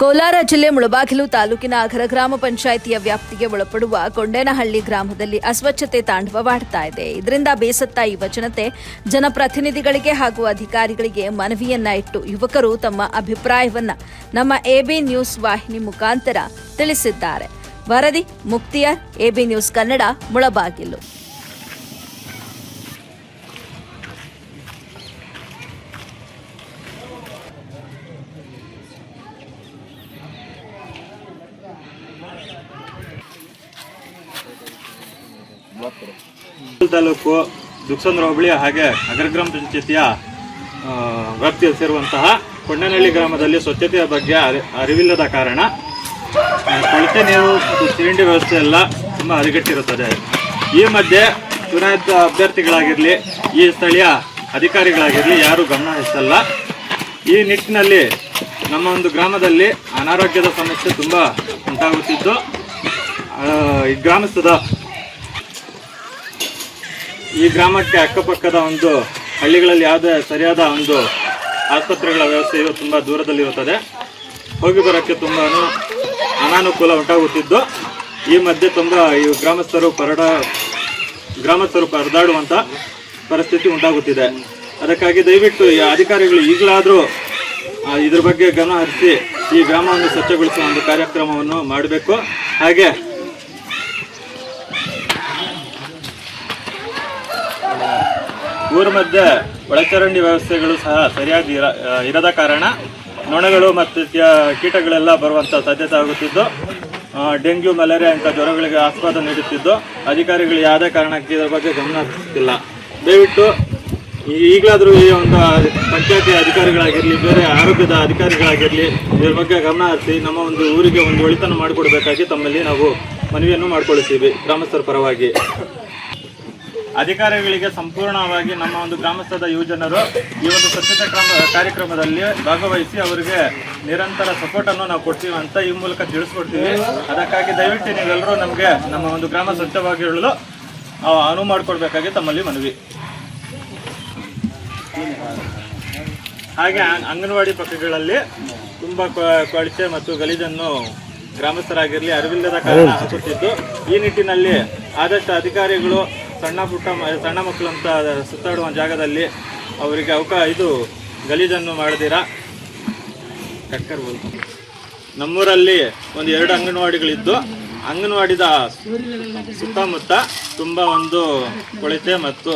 ಕೋಲಾರ ಜಿಲ್ಲೆ ಮುಳಬಾಗಿಲು ತಾಲೂಕಿನ ಅಘರ ಗ್ರಾಮ ಪಂಚಾಯಿತಿಯ ವ್ಯಾಪ್ತಿಗೆ ಒಳಪಡುವ ಕೊಂಡೇನಹಳ್ಳಿ ಗ್ರಾಮದಲ್ಲಿ ಅಸ್ವಚ್ಛತೆ ತಾಂಡವವಾಡ್ತಾ ಇದೆ. ಇದರಿಂದ ಬೇಸತ್ತ ಯುವ ಜನತೆ ಜನಪ್ರತಿನಿಧಿಗಳಿಗೆ ಹಾಗೂ ಅಧಿಕಾರಿಗಳಿಗೆ ಮನವಿಯನ್ನ ಇಟ್ಟು ಯುವಕರು ತಮ್ಮ ಅಭಿಪ್ರಾಯವನ್ನ ನಮ್ಮ ಎಬಿ ನ್ಯೂಸ್ ವಾಹಿನಿ ಮುಖಾಂತರ ತಿಳಿಸಿದ್ದಾರೆ. ವರದಿ ಮುಕ್ತಿಯ ಎಬಿ ನ್ಯೂಸ್ ಕನ್ನಡ ಮುಳಬಾಗಿಲು. ತಾಲೂಕು ದುಕ್ಸಂದ್ರ ಹೋಬಳಿ ಹಾಗೆ ನಗರ ಗ್ರಾಮ ಪಂಚಾಯತಿಯ ವ್ಯಾಪ್ತಿಯಲ್ಲಿ ಸೇರುವಂತಹ ಕೊಂಡನಹಳ್ಳಿ ಗ್ರಾಮದಲ್ಲಿ ಸ್ವಚ್ಛತೆಯ ಬಗ್ಗೆ ಅರಿ- ಅರಿವಿಲ್ಲದ ಕಾರಣ ಕೊಳತೆ ನೀರು ಮತ್ತು ಸಿಲಿಂಡರ್ ವ್ಯವಸ್ಥೆ ಎಲ್ಲ ತುಂಬ ಹದಗೆಟ್ಟಿರುತ್ತದೆ ಈ ಮಧ್ಯೆ ಚುನಾಯಿತ ಅಭ್ಯರ್ಥಿಗಳಾಗಿರಲಿ, ಈ ಸ್ಥಳೀಯ ಅಧಿಕಾರಿಗಳಾಗಿರಲಿ ಯಾರೂ ಗಮನ ಹರಿಸಲ್ಲ. ಈ ನಿಟ್ಟಿನಲ್ಲಿ ನಮ್ಮ ಒಂದು ಗ್ರಾಮದಲ್ಲಿ ಅನಾರೋಗ್ಯದ ಸಮಸ್ಯೆ ತುಂಬ ಉಂಟಾಗುತ್ತಿದ್ದು ಈ ಗ್ರಾಮಸ್ಥದ ಈ ಗ್ರಾಮಕ್ಕೆ ಅಕ್ಕಪಕ್ಕದ ಒಂದು ಹಳ್ಳಿಗಳಲ್ಲಿ ಯಾವುದೇ ಸರಿಯಾದ ಒಂದು ಆಸ್ಪತ್ರೆಗಳ ವ್ಯವಸ್ಥೆಯು ತುಂಬ ದೂರದಲ್ಲಿರುತ್ತದೆ. ಹೋಗಿ ಬರೋಕ್ಕೆ ತುಂಬ ಅನು- ಅನಾನುಕೂಲ ಉಂಟಾಗುತ್ತಿದ್ದು, ಈ ಮಧ್ಯೆ ತುಂಬ ಈ ಗ್ರಾಮಸ್ಥರು ಪರಡ, ಗ್ರಾಮಸ್ಥರು ಪರದಾಡುವಂಥ ಪರಿಸ್ಥಿತಿ ಉಂಟಾಗುತ್ತಿದೆ. ಅದಕ್ಕಾಗಿ ದಯವಿಟ್ಟು ಈ ಅಧಿಕಾರಿಗಳು ಈಗಲಾದರೂ ಇದ್ರ ಬಗ್ಗೆ ಗಮನ ಹರಿಸಿ ಈ ಗ್ರಾಮವನ್ನು ಸ್ವಚ್ಛಗೊಳಿಸುವ ಒಂದು ಕಾರ್ಯಕ್ರಮವನ್ನು ಮಾಡಬೇಕು. ಹಾಗೆ ಊರ ಮಧ್ಯೆ ಒಳಚರಂಡಿ ವ್ಯವಸ್ಥೆಗಳು ಸಹ ಸರಿಯಾಗಿ ಇರ ಇರದ ಕಾರಣ ನೊಣಗಳು ಮತ್ತು ಕೀಟಗಳೆಲ್ಲ ಬರುವಂಥ ಸಾಧ್ಯತೆ ಆಗುತ್ತಿದ್ದು ಡೆಂಗ್ಯೂ, ಮಲೇರಿಯಾ ಇಂಥ ಜ್ವರಗಳಿಗೆ ಆಸ್ಪದ ನೀಡುತ್ತಿದ್ದು, ಅಧಿಕಾರಿಗಳು ಯಾವುದೇ ಕಾರಣಕ್ಕೆ ಇದರ ಬಗ್ಗೆ ಗಮನ ಹರಿಸುತ್ತಿಲ್ಲ. ದಯವಿಟ್ಟು ಈಗಲಾದರೂ ಈ ಒಂದು ಪಂಚಾಯತಿ ಅಧಿಕಾರಿಗಳಾಗಿರಲಿ, ಬೇರೆ ಆರೋಗ್ಯದ ಅಧಿಕಾರಿಗಳಾಗಿರಲಿ, ಇದ್ರ ಬಗ್ಗೆ ಗಮನ ಹರಿಸಿ, ನಮ್ಮ ಒಂದು ಊರಿಗೆ ಒಂದು ಒಳಿತನ್ನು ಮಾಡಿಕೊಡ್ಬೇಕಾಗಿ ತಮ್ಮಲ್ಲಿ ನಾವು ಮನವಿಯನ್ನು ಮಾಡಿಕೊಳ್ಳುತ್ತೀವಿ, ಗ್ರಾಮಸ್ಥರ ಪರವಾಗಿ. ಅಧಿಕಾರಿಗಳಿಗೆ ಸಂಪೂರ್ಣವಾಗಿ ನಮ್ಮ ಒಂದು ಗ್ರಾಮಸ್ಥದ ಯುವಜನರು ಈ ಒಂದು ಸ್ವಚ್ಛತಾ ಕ್ರಮ ಕಾರ್ಯಕ್ರಮದಲ್ಲಿ ಭಾಗವಹಿಸಿ ಅವರಿಗೆ ನಿರಂತರ ಸಪೋರ್ಟ್ ಅನ್ನು ನಾವು ಕೊಡ್ತೀವಿ ಅಂತ ಈ ಮೂಲಕ ತಿಳಿಸ್ಕೊಡ್ತೀವಿ. ಅದಕ್ಕಾಗಿ ದಯವಿಟ್ಟು ನೀವೆಲ್ಲರೂ ನಮಗೆ ನಮ್ಮ ಒಂದು ಗ್ರಾಮ ಸ್ವಚ್ಛವಾಗಿರಲು ಅನುವು ಮಾಡಿಕೊಡ್ಬೇಕಾಗಿ ತಮ್ಮಲ್ಲಿ ಮನವಿ. ಹಾಗೆ ಅಂಗ್- ಅಂಗನವಾಡಿ ಪಕ್ಕಗಳಲ್ಲಿ ತುಂಬ ಕೊಳಚೆ ಮತ್ತು ಗಲೀಜನ್ನು ಗ್ರಾಮಸ್ಥರಾಗಿರಲಿ ಅರಿವಿಲ್ಲದ ಕಾರಣ ಹಾಕುತ್ತಿದ್ದು, ಈ ನಿಟ್ಟಿನಲ್ಲಿ ಆದಷ್ಟು ಅಧಿಕಾರಿಗಳು ಸಣ್ಣ ಪುಟ್ಟ ಸಣ್ಣ ಸಣ್ಣ ಮಕ್ಕಳಂತ ಸುತ್ತಾಡುವ ಜಾಗದಲ್ಲಿ ಅವರಿಗೆ ಅವಕ ಇದು ಗಲೀಜನ್ನು ಮಾಡಿದಿರಾ ಟಕ್ಕರ್ ಬೋಲ್. ನಮ್ಮೂರಲ್ಲಿ ಒಂದು ಎರಡು ಅಂಗನವಾಡಿಗಳಿದ್ದು ಅಂಗನವಾಡಿದ ಸುತ್ತಮುತ್ತ ತುಂಬ ಒಂದು ಕೊಳಿತೆ ಮತ್ತು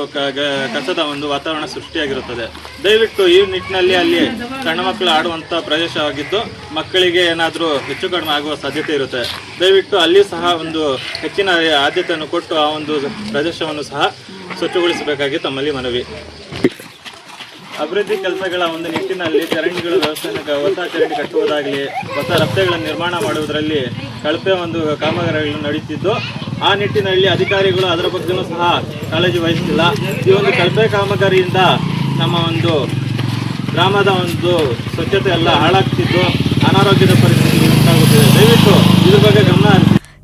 ಕಸದ ಒಂದು ವಾತಾವರಣ ಸೃಷ್ಟಿಯಾಗಿರುತ್ತದೆ. ದಯವಿಟ್ಟು ಈ ನಿಟ್ಟಿನಲ್ಲಿ ಅಲ್ಲಿ ಸಣ್ಣ ಮಕ್ಕಳು ಆಡುವಂಥ ಪ್ರದೇಶವಾಗಿದ್ದು, ಮಕ್ಕಳಿಗೆ ಏನಾದರೂ ಹೆಚ್ಚು ಕಡಿಮೆ ಆಗುವ ಸಾಧ್ಯತೆ ಇರುತ್ತೆ. ದಯವಿಟ್ಟು ಅಲ್ಲಿ ಸಹ ಒಂದು ಹೆಚ್ಚಿನ ಆದ್ಯತೆಯನ್ನು ಕೊಟ್ಟು ಆ ಒಂದು ಪ್ರದೇಶವನ್ನು ಸಹ ಸ್ವಚ್ಛಗೊಳಿಸಬೇಕಾಗಿ ತಮ್ಮಲ್ಲಿ ಮನವಿ. ಅಭಿವೃದ್ಧಿ ಕೆಲಸಗಳ ಒಂದು ನಿಟ್ಟಿನಲ್ಲಿ ಚರಂಡಿಗಳ ವ್ಯವಸ್ಥೆಯನ್ನು ಹೊಸ ಚರಂಡಿ ಕಟ್ಟುವುದಾಗಲಿ, ಹೊಸ ರಸ್ತೆಗಳನ್ನು ನಿರ್ಮಾಣ ಮಾಡುವುದರಲ್ಲಿ ಕಳಪೆ ಒಂದು ಕಾಮಗಾರಿಗಳು ನಡೀತಿದ್ದು ಆ ನಿಟ್ಟಿನಲ್ಲಿ ಅಧಿಕಾರಿಗಳು ಅದರ ಬಗ್ಗೆಯೂ ಸಹ ಕಾಳಜಿ ವಹಿಸ್ತಿಲ್ಲ ಈ ಒಂದು ಕಳಪೆ ಕಾಮಗಾರಿಯಿಂದ ನಮ್ಮ ಒಂದು ಗ್ರಾಮದ ಒಂದು ಸ್ವಚ್ಛತೆ ಎಲ್ಲ ಹಾಳಾಗ್ತಿದ್ದು, ಅನಾರೋಗ್ಯದ ಪರಿಸ್ಥಿತಿ ಉಂಟಾಗುತ್ತಿದೆ. ದಯವಿಟ್ಟು ಇದ್ರ ಬಗ್ಗೆ ಗಮನ